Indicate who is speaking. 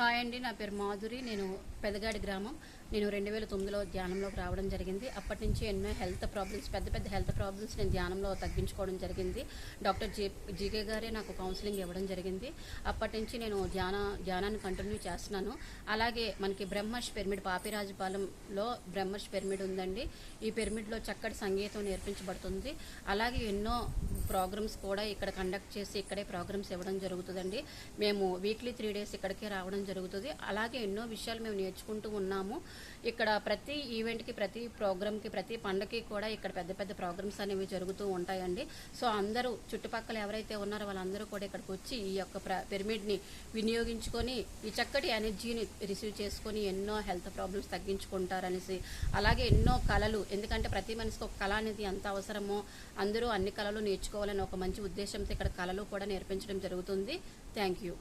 Speaker 1: Hi అండి నా పేరు మాధురి నేను పెదగాడి గ్రామం. నేను రెండు వేల తొమ్మిదిలో ధ్యానంలోకి రావడం జరిగింది. అప్పటి నుంచి ఎన్నో హెల్త్ ప్రాబ్లమ్స్ పెద్ద పెద్ద హెల్త్ ప్రాబ్లమ్స్ నేను ధ్యానంలో తగ్గించుకోవడం జరిగింది. డాక్టర్ జే జీకే గారే నాకు కౌన్సిలింగ్ ఇవ్వడం జరిగింది. అప్పటి నుంచి నేను ధ్యాన ధ్యానాన్ని కంటిన్యూ చేస్తున్నాను. అలాగే మనకి బ్రహ్మర్షి పిరమిడ్ పాపిరాజుపాలెంలో బ్రహ్మష్ పిరమిడ్ ఉందండి. ఈ పిరమిడ్లో చక్కటి సంగీతం నేర్పించబడుతుంది. అలాగే ఎన్నో ప్రోగ్రామ్స్ కూడా ఇక్కడ కండక్ట్ చేసి ఇక్కడే ప్రోగ్రామ్స్ ఇవ్వడం జరుగుతుందండి. మేము వీక్లీ త్రీ డేస్ ఇక్కడికే రావడం జరుగుతుంది. అలాగే ఎన్నో విషయాలు మేము నేర్చుకుంటూ ఉన్నాము. ఇక్కడ ప్రతి ఈవెంట్కి ప్రతి ప్రోగ్రామ్కి ప్రతి పండగకి కూడా ఇక్కడ పెద్ద పెద్ద ప్రోగ్రామ్స్ అనేవి జరుగుతూ ఉంటాయండి. సో అందరూ చుట్టుపక్కల ఎవరైతే ఉన్నారో వాళ్ళందరూ కూడా ఇక్కడికి వచ్చి ఈ యొక్క ప్ర- పిరమిడ్ని వినియోగించుకొని ఈ చక్కటి ఎనర్జీని రిసీవ్ చేసుకొని ఎన్నో హెల్త్ ప్రాబ్లమ్స్ తగ్గించుకుంటారనేసి అలాగే ఎన్నో కళలు ఎందుకంటే ప్రతి మనిషికి ఒక కళ అనేది ఎంత అవసరమో అందరూ అన్ని కళలు నేర్చుకో నేర్చుకోవాలని ఒక మంచి ఉద్దేశంతో ఇక్కడ కళలు కూడా నేర్పించడం జరుగుతుంది. Thank you.